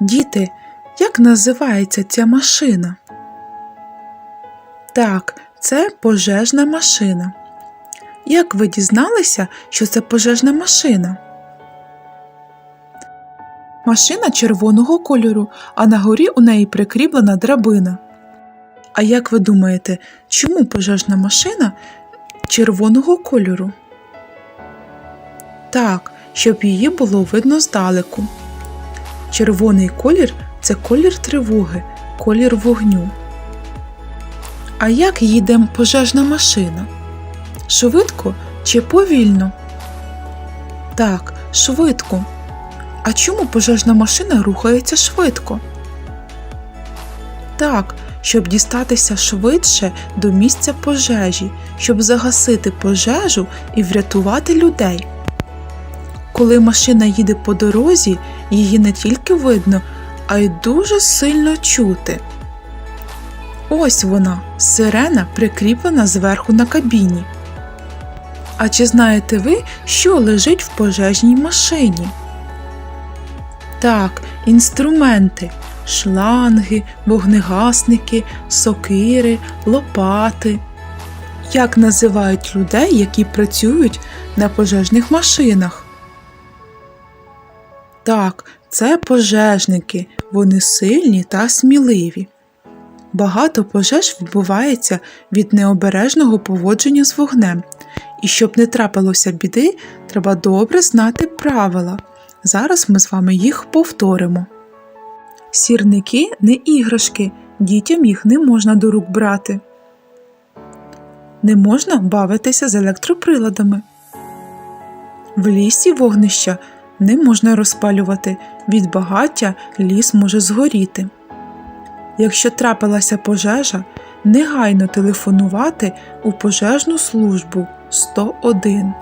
Діти, як називається ця машина? Так, це пожежна машина. Як ви дізналися, що це пожежна машина? Машина червоного кольору, а на горі у неї прикріплена драбина. А як ви думаєте, чому пожежна машина червоного кольору? Так, щоб її було видно здалеку. Червоний колір це колір тривоги, колір вогню. А як їде пожежна машина? Швидко чи повільно? Так, швидко. А чому пожежна машина рухається швидко? Так, щоб дістатися швидше до місця пожежі, щоб загасити пожежу і врятувати людей. Коли машина їде по дорозі, її не тільки видно, а й дуже сильно чути. Ось вона, сирена, прикріплена зверху на кабіні. А чи знаєте ви, що лежить в пожежній машині? Так, інструменти, шланги, вогнегасники, сокири, лопати. Як називають людей, які працюють на пожежних машинах? Так, це пожежники, вони сильні та сміливі. Багато пожеж відбувається від необережного поводження з вогнем, і щоб не трапилося біди, треба добре знати правила. Зараз ми з вами їх повторимо. Сірники не іграшки, дітям їх не можна до рук брати. Не можна бавитися з електроприладами. В лісі вогнища не можна розпалювати, від багаття ліс може згоріти. Якщо трапилася пожежа, негайно телефонувати у пожежну службу 101.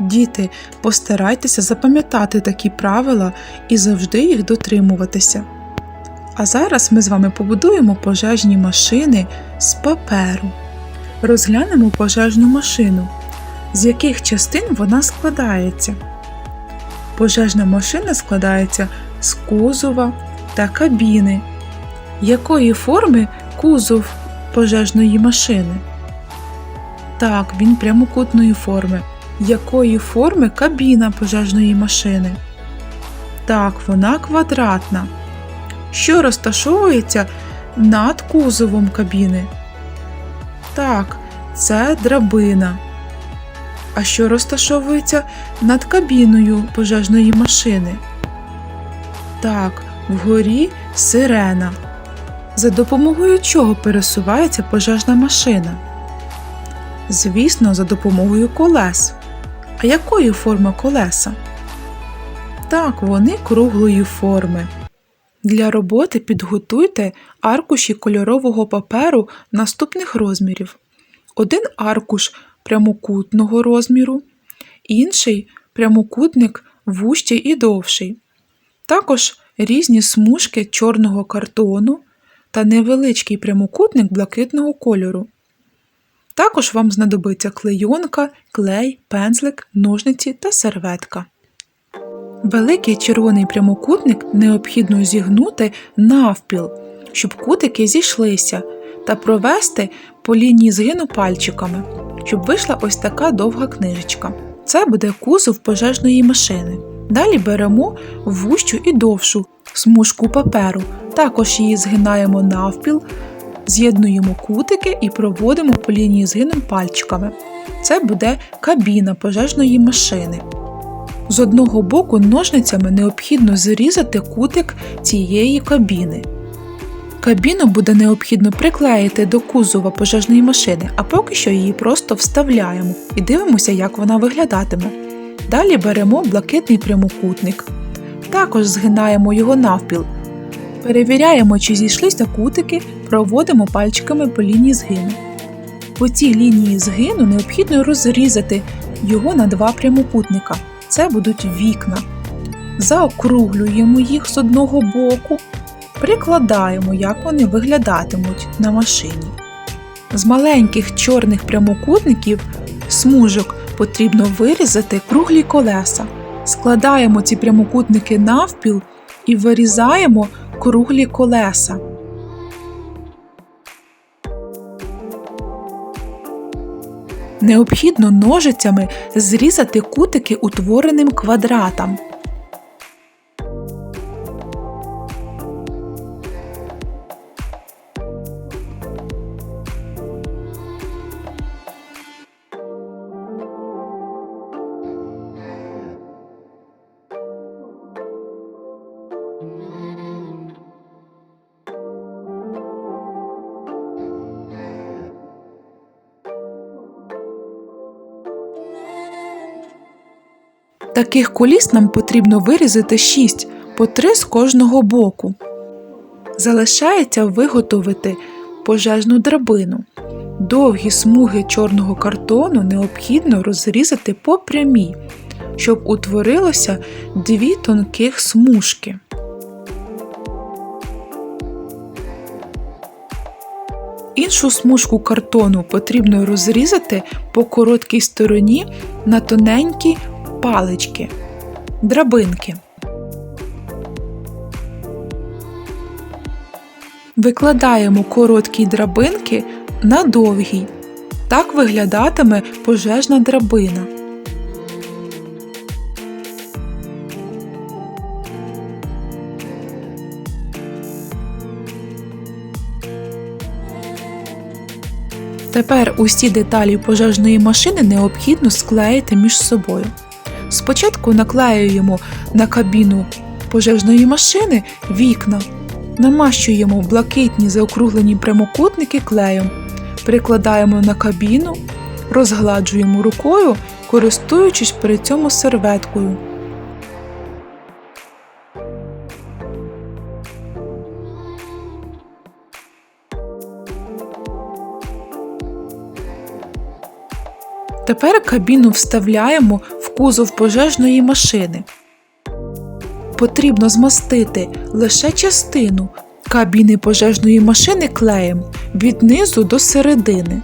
Діти, постарайтеся запам'ятати такі правила і завжди їх дотримуватися. А зараз ми з вами побудуємо пожежні машини з паперу. Розглянемо пожежну машину, з яких частин вона складається. Пожежна машина складається з кузова та кабіни. Якої форми кузов пожежної машини? Так, він прямокутної форми. Якої форми кабіна пожежної машини? Так, вона квадратна. Що розташовується над кузовом кабіни? Так, це драбина. А що розташовується над кабіною пожежної машини? Так, вгорі сирена. За допомогою чого пересувається пожежна машина? Звісно, за допомогою колес. А якої форми колеса? Так, вони круглої форми. Для роботи підготуйте аркуші кольорового паперу наступних розмірів: один аркуш прямокутного розміру, інший прямокутник вущий і довший. Також різні смужки чорного картону та невеличкий прямокутник блакитного кольору. Також вам знадобиться клейонка, клей, пензлик, ножниці та серветка. Великий червоний прямокутник необхідно зігнути навпіл, щоб кутики зійшлися, та провести по лінії згину пальчиками, щоб вийшла ось така довга книжечка. Це буде кузов пожежної машини. Далі беремо вущу і довшу смужку паперу, також її згинаємо навпіл, з'єднуємо кутики і проводимо по лінії згину пальчиками. Це буде кабіна пожежної машини. З одного боку ножницями необхідно зрізати кутик цієї кабіни. Кабіну буде необхідно приклеїти до кузова пожежної машини, а поки що її просто вставляємо і дивимося, як вона виглядатиме. Далі беремо блакитний прямокутник. Також згинаємо його навпіл. Перевіряємо, чи зійшлися кутики, проводимо пальчиками по лінії згину. По цій лінії згину необхідно розрізати його на два прямокутника. Це будуть вікна. Заокруглюємо їх з одного боку, прикладаємо, як вони виглядатимуть на машині. З маленьких чорних прямокутників смужок потрібно вирізати круглі колеса. Складаємо ці прямокутники навпіл і вирізаємо круглі колеса. Необхідно ножицями зрізати кутики утвореним квадратам. Таких коліс нам потрібно вирізати 6 по 3 з кожного боку. Залишається виготовити пожежну драбину. Довгі смуги чорного картону необхідно розрізати по прямій, щоб утворилося дві тонких смужки. Іншу смужку картону потрібно розрізати по короткій стороні на тоненькі палички, драбинки. Викладаємо короткі драбинки на довгій. Так виглядатиме пожежна драбина. Тепер усі деталі пожежної машини необхідно склеїти між собою. Спочатку наклеюємо на кабіну пожежної машини вікна, намащуємо блакитні заокруглені прямокутники клеєм, прикладаємо на кабіну, розгладжуємо рукою, користуючись при цьому серветкою. Тепер кабіну вставляємо кузов пожежної машини. Потрібно змастити лише частину кабіни пожежної машини клеєм від низу до середини.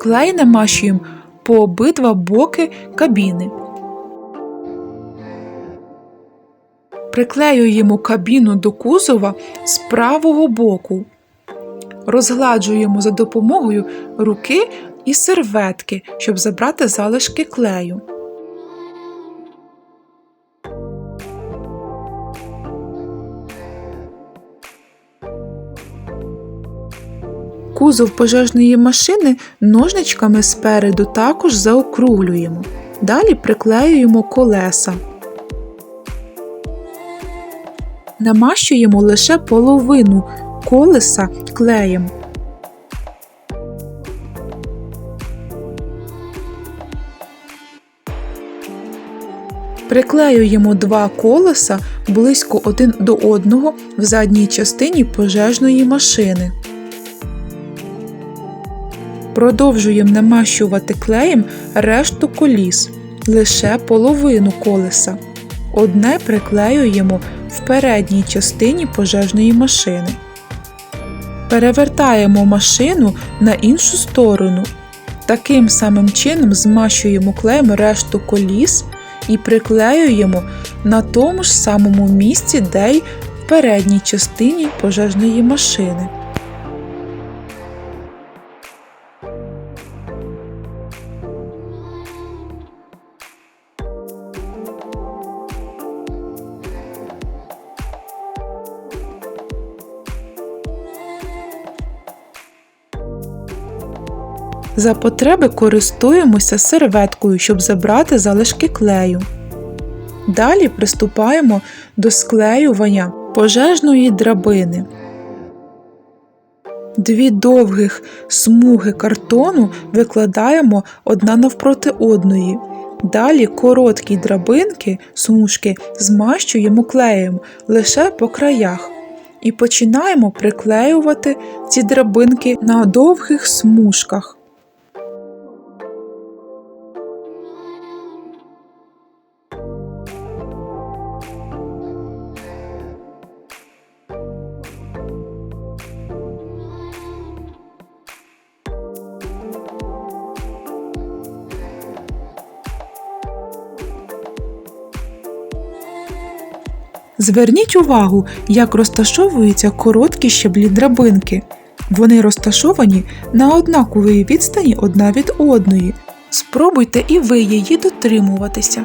Клей намащуємо по обидва боки кабіни. Приклеюємо кабіну до кузова з правого боку. Розгладжуємо за допомогою руки і серветки, щоб забрати залишки клею. Кузов пожежної машини ножничками спереду також заокруглюємо. Далі приклеюємо колеса. намащуємо лише половину колеса клеєм. Приклеюємо два колеса близько один до одного в задній частині пожежної машини. Продовжуємо намащувати клеєм решту коліс, лише половину колеса. Одне приклеюємо в передній частині пожежної машини. Перевертаємо машину на іншу сторону. Таким самим чином змащуємо клеєм решту коліс і приклеюємо на тому ж самому місці, де й в передній частині пожежної машини. За потреби користуємося серветкою, щоб забрати залишки клею. Далі приступаємо до склеювання пожежної драбини. Дві довгих смуги картону викладаємо одна навпроти одної. Далі короткі драбинки смужки змащуємо клеєм лише по краях. І починаємо приклеювати ці драбинки на довгих смужках. Зверніть увагу, як розташовуються короткі щеблі драбинки. Вони розташовані на однаковій відстані одна від одної. Спробуйте і ви її дотримуватися.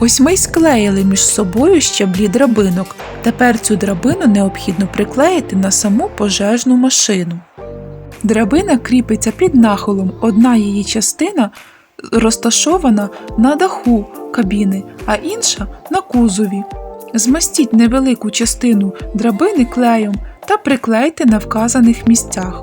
Ось ми й склеїли між собою щаблі драбинок. Тепер цю драбину необхідно приклеїти на саму пожежну машину. Драбина кріпиться під нахилом, одна її частина розташована на даху кабіни, а інша на кузові. Змастіть невелику частину драбини клеєм та приклейте на вказаних місцях.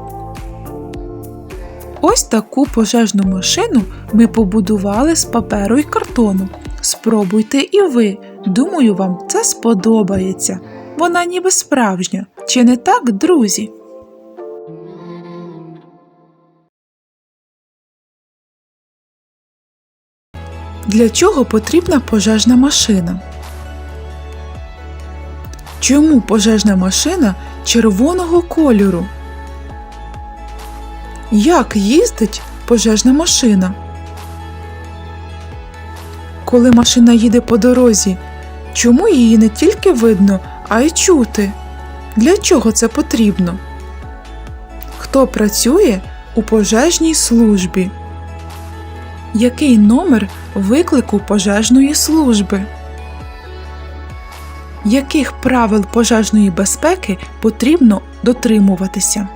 Ось таку пожежну машину ми побудували з паперу і картону. Спробуйте і ви. Думаю, вам це сподобається. Вона ніби справжня. Чи не так, друзі? Для чого потрібна пожежна машина? Чому пожежна машина червоного кольору? Як їздить пожежна машина? Коли машина їде по дорозі, чому її не тільки видно, а й чути? Для чого це потрібно? Хто працює у пожежній службі? Який номер виклику пожежної служби? Яких правил пожежної безпеки потрібно дотримуватися?